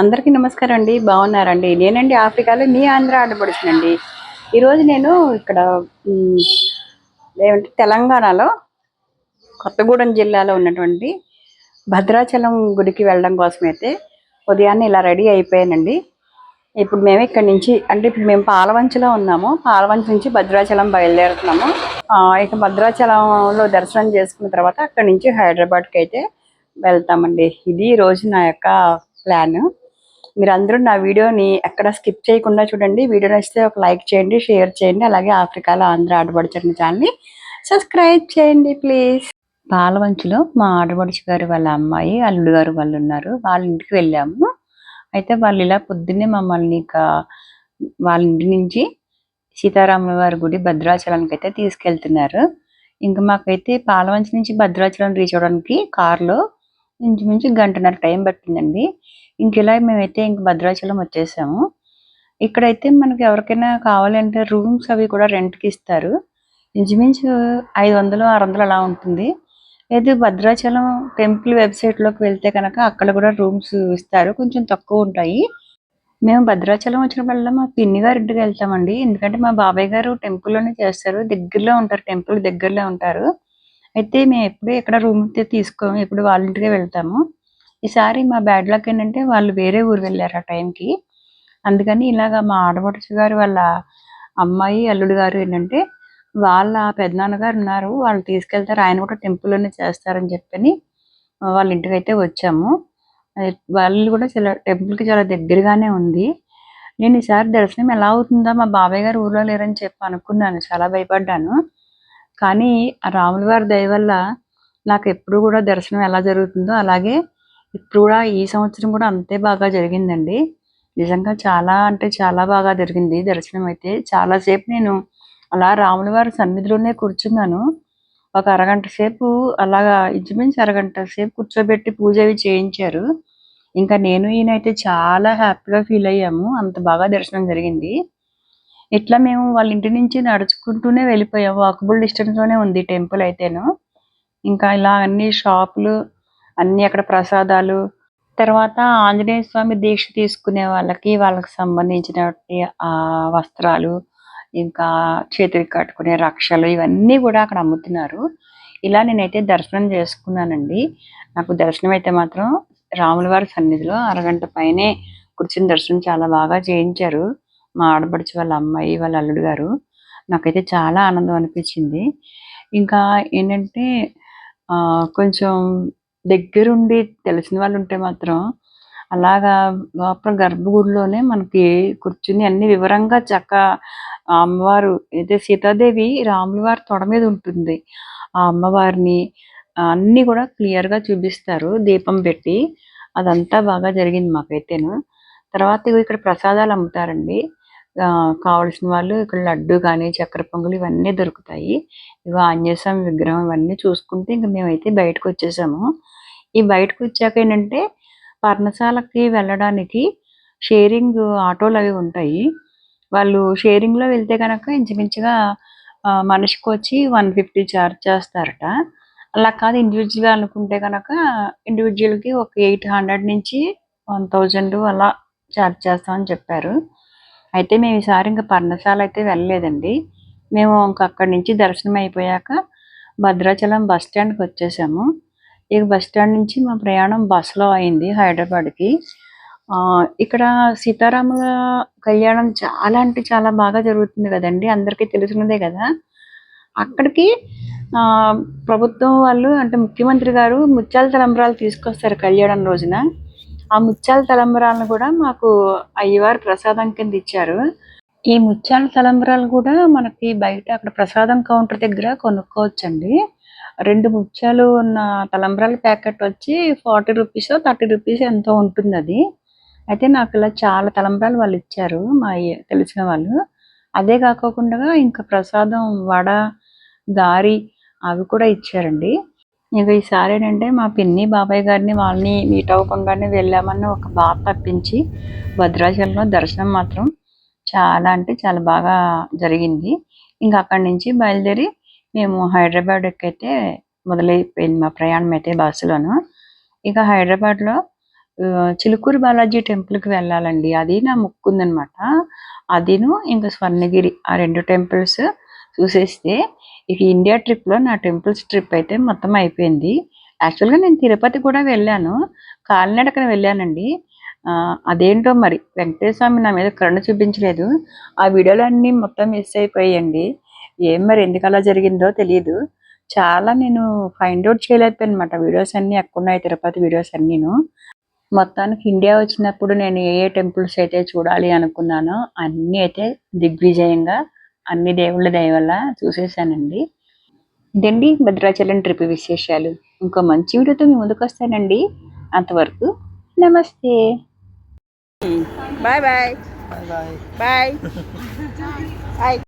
అందరికీ నమస్కారం అండి. బాగున్నారండి. నేనండి ఆఫ్రికాలో మీ ఆంధ్ర ఆడపడుచునండి. ఈరోజు నేను ఇక్కడ ఏమంటే తెలంగాణలో కొత్తగూడెం జిల్లాలో ఉన్నటువంటి భద్రాచలం గుడికి వెళ్ళడం కోసం అయితే ఉదయాన్నే ఇలా రెడీ అయిపోయానండి. ఇప్పుడు మేము ఇక్కడ నుంచి అంటే ఇప్పుడు మేము పాలవంచలో ఉన్నాము. పాలవంచ నుంచి భద్రాచలం బయలుదేరుతున్నాము. ఇక భద్రాచలంలో దర్శనం చేసుకున్న తర్వాత అక్కడ నుంచి హైదరాబాద్కి అయితే వెళ్తామండి. ఇది ఈరోజు రోజు నా యొక్క ప్లాన్ మీరందరూ నా వీడియోని ఎక్కడ స్కిప్ చేయకుండా చూడండి. వీడియో నచ్చితే ఒక లైక్ చేయండి షేర్ చేయండి. అలాగే ఆఫ్రికాలో ఆంధ్ర ఆడపడుచున్న ఛానల్ని సబ్స్క్రైబ్ చేయండి ప్లీజ్ పాలవంచులో మా ఆడబడుచు గారు వాళ్ళ అమ్మాయి అల్లుడు గారు వాళ్ళు ఉన్నారు. వాళ్ళ ఇంటికి వెళ్ళాము. అయితే వాళ్ళు ఇలా పొద్దున్నే మమ్మల్ని ఇక వాళ్ళ ఇంటి నుంచి సీతారాముల వారి గుడి భద్రాచలానికి అయితే తీసుకెళ్తున్నారు. ఇంకా మాకైతే పాలవంచి నుంచి భద్రాచలం రీచ్ అవ్వడానికి కారులో ఇంచుమించు గంటన్నర టైం పట్టిందండి. ఇంకెలా మేమైతే ఇంక భద్రాచలం వచ్చేసాము. ఇక్కడైతే మనకి ఎవరికైనా కావాలంటే రూమ్స్ అవి కూడా రెంట్కి ఇస్తారు. ఇంచుమించు ఐదు వందలు ఆరు వందలు అలా ఉంటుంది. లేదు భద్రాచలం టెంపుల్ వెబ్సైట్లోకి వెళ్తే కనుక అక్కడ కూడా రూమ్స్ ఇస్తారు. కొంచెం తక్కువ ఉంటాయి. మేము భద్రాచలం వచ్చినప్పుడల్లా మా పిన్ని గారి ఇంటికి వెళ్తామండి. ఎందుకంటే మా బాబాయ్ గారు టెంపుల్లోనే చేస్తారు. దగ్గరలో ఉంటారు. టెంపుల్ దగ్గరలో ఉంటారు. అయితే మేము ఎప్పుడు ఎక్కడ రూమ్ అయితే తీసుకోము ఎప్పుడు వాళ్ళ ఇంటికే వెళ్తాము. ఈసారి మా బ్యాడ్ లక్ ఏంటంటే వాళ్ళు వేరే ఊరు వెళ్ళారు ఆ టైంకి అందుకని ఇలాగ మా ఆడపడుచు గారు వాళ్ళ అమ్మాయి అల్లుడు గారు ఏంటంటే వాళ్ళ పెద్దనాన్నగారు ఉన్నారు. వాళ్ళు తీసుకెళ్తారు. ఆయన కూడా టెంపుల్లోనే చేస్తారని చెప్పని వాళ్ళ ఇంటికి అయితే వచ్చాము. వాళ్ళు కూడా చాలా టెంపుల్కి చాలా దగ్గరగానే ఉంది. నేను ఈసారి దర్శనం ఎలా అవుతుందో మా బాబాయ్ గారు ఊర్లో లేరని చెప్పి అనుకున్నాను. చాలా భయపడ్డాను. కానీ ఆ రాముల వారి దయ వల్ల నాకు ఎప్పుడు కూడా దర్శనం ఎలా జరుగుతుందో అలాగే ఇప్పుడు కూడా ఈ సంవత్సరం కూడా అంతే బాగా జరిగిందండి. నిజంగా చాలా అంటే చాలా బాగా జరిగింది దర్శనం అయితే. చాలాసేపు నేను అలా రాముల వారి సన్నిధిలోనే కూర్చున్నాను. ఒక అరగంట సేపు అలాగా ఇంచుమించు అరగంట సేపు కూర్చోబెట్టి పూజ అవి చేయించారు. ఇంకా నేను ఈయన అయితే చాలా హ్యాపీగా ఫీల్ అయ్యాము. అంత బాగా దర్శనం జరిగింది. ఇట్లా మేము వాళ్ళ ఇంటి నుంచి నడుచుకుంటూనే వెళ్ళిపోయాము వాకబుల్ డిస్టెన్స్లోనే ఉంది టెంపుల్ అయితేను. ఇంకా ఇలా అన్ని షాపులు అన్ని అక్కడ ప్రసాదాలు. తర్వాత ఆంజనేయ స్వామి దీక్ష తీసుకునే వాళ్ళకి వాళ్ళకి సంబంధించిన ఆ వస్త్రాలు ఇంకా చేతికి కట్టుకునే రక్షలు ఇవన్నీ కూడా అక్కడ అమ్ముతున్నారు. ఇలా నేనైతే దర్శనం చేసుకున్నానండి. నాకు దర్శనం అయితే మాత్రం రాములవారి సన్నిధిలో అరగంట పైనే కూర్చుని దర్శనం చాలా బాగా చేయించారు. మా ఆడపడుచు వాళ్ళ అమ్మాయి వాళ్ళ అల్లుడు గారు. నాకైతే చాలా ఆనందం అనిపించింది. ఇంకా ఏంటంటే కొంచెం దగ్గరుండి తెలిసిన వాళ్ళు ఉంటే మాత్రం అలాగా లోపల గర్భగుడిలోనే మనకి కూర్చుని అన్ని వివరంగా చక్క అమ్మవారు అయితే సీతాదేవి రాముల వారి తొడ మీద ఉంటుంది ఆ అమ్మవారిని అన్నీ కూడా క్లియర్గా చూపిస్తారు దీపం పెట్టి. అదంతా బాగా జరిగింది మాకైతేను. తర్వాత ఇక్కడ ప్రసాదాలు అమ్ముతారండి. కావలసిన వాళ్ళు ఇక్కడ లడ్డు కానీ చక్కెర పొంగలు ఇవన్నీ దొరుకుతాయి. ఇగో ఆంజనేయ స్వామి విగ్రహం ఇవన్నీ చూసుకుంటే ఇంకా మేమైతే బయటకు వచ్చేసాము. ఈ బయటకు వచ్చాక ఏంటంటే పర్ణశాలకి వెళ్ళడానికి షేరింగ్ ఆటోలు అవి ఉంటాయి. వాళ్ళు షేరింగ్లో వెళ్తే కనుక ఇంచుమించుగా మనిషికి వచ్చి వన్ ఫిఫ్టీ ఛార్జ్ చేస్తారట. అలా కాదు ఇండివిజువల్గా అనుకుంటే కనుక ఇండివిజువల్కి ఒక ఎయిట్ హండ్రెడ్ నుంచి వన్ థౌజండ్ అలా చార్జ్ చేస్తామని చెప్పారు. అయితే మేము ఈసారి ఇంకా పర్ణశాల అయితే వెళ్ళలేదండి. మేము ఇంకా అక్కడి నుంచి దర్శనం అయిపోయాక భద్రాచలం బస్ స్టాండ్కి వచ్చేసాము. ఇక బస్ స్టాండ్ నుంచి మా ప్రయాణం బస్సులో అయింది హైదరాబాద్కి. ఇక్కడ సీతారాముల కళ్యాణం చాలా అంటే చాలా బాగా జరుగుతుంది కదండి అందరికీ తెలిసినదే కదా. అక్కడికి ప్రభుత్వం వాళ్ళు అంటే ముఖ్యమంత్రి గారు ముత్యాల తలంబరాలు తీసుకొస్తారు కళ్యాణం రోజున. ఆ ముత్యాల తలంబరాలను కూడా మాకు అయ్యవారు ప్రసాదం కింద ఇచ్చారు. ఈ ముత్యాల తలంబరాలు కూడా మనకి బయట అక్కడ ప్రసాదం కౌంటర్ దగ్గర కొనుక్కోవచ్చండి. రెండు ముత్యాలు ఉన్న తలంబరాల ప్యాకెట్ వచ్చి ఫార్టీ రూపీస్ థర్టీ రూపీస్ ఎంతో ఉంటుంది అది అయితే నాకు ఇలా చాలా తలంబరాలు వాళ్ళు ఇచ్చారు మా తెలిసిన వాళ్ళు. అదే కాకోకుండా ఇంకా ప్రసాదం వడ గారి అవి కూడా ఇచ్చారండి. ఇంకా ఈసారి ఏంటంటే మా పిన్ని బాబాయ్ గారిని వాళ్ళని మీట్ అవ్వకుండానే వెళ్ళామని ఒక బాధ తప్పించి భద్రాచలంలో దర్శనం మాత్రం చాలా అంటే చాలా బాగా జరిగింది. ఇంకా అక్కడి నుంచి బయలుదేరి మేము హైదరాబాద్ అయితే మొదలైపోయింది మా ప్రయాణం అయితే బస్సులోను ఇక హైదరాబాద్లో చిలుకూరు బాలాజీ టెంపుల్కి వెళ్ళాలండి. అది నా మొక్కు ఉందనమాట అదిను ఇంకా స్వర్ణగిరి ఆ రెండు టెంపుల్స్ చూసేస్తే ఇక ఇండియా ట్రిప్లో నా టెంపుల్స్ ట్రిప్ అయితే మొత్తం అయిపోయింది. యాక్చువల్గా నేను తిరుపతి కూడా వెళ్ళాను. కాలినడకన వెళ్ళానండి. అదేంటో మరి వెంకటేశ్వర స్వామి నా మీద కరుణ చూపించలేదు. ఆ వీడియోలు అన్నీ మొత్తం మిస్ అయిపోయాయండి. ఏం మరి ఎందుకు అలా జరిగిందో తెలియదు చాలా నేను ఫైండ్ అవుట్ చేయలేకపోయాను అనమాట వీడియోస్ అన్నీ. ఎక్కడున్నాయి తిరుపతి వీడియోస్ అన్నీను. మొత్తానికి ఇండియా వచ్చినప్పుడు నేను ఏ ఏ టెంపుల్స్ అయితే చూడాలి అనుకున్నానో అన్నీ అయితే దిగ్విజయంగా అన్ని దేవుళ్ళ దయ వల్ల చూసేసానండి ఇదండి భద్రాచలం ట్రిప్ విశేషాలు. ఇంకో మంచి వీడియోతో మీ ముందుకు వస్తానండి. అంతవరకు నమస్తే. Bye bye. Bye bye. Bye. Bye.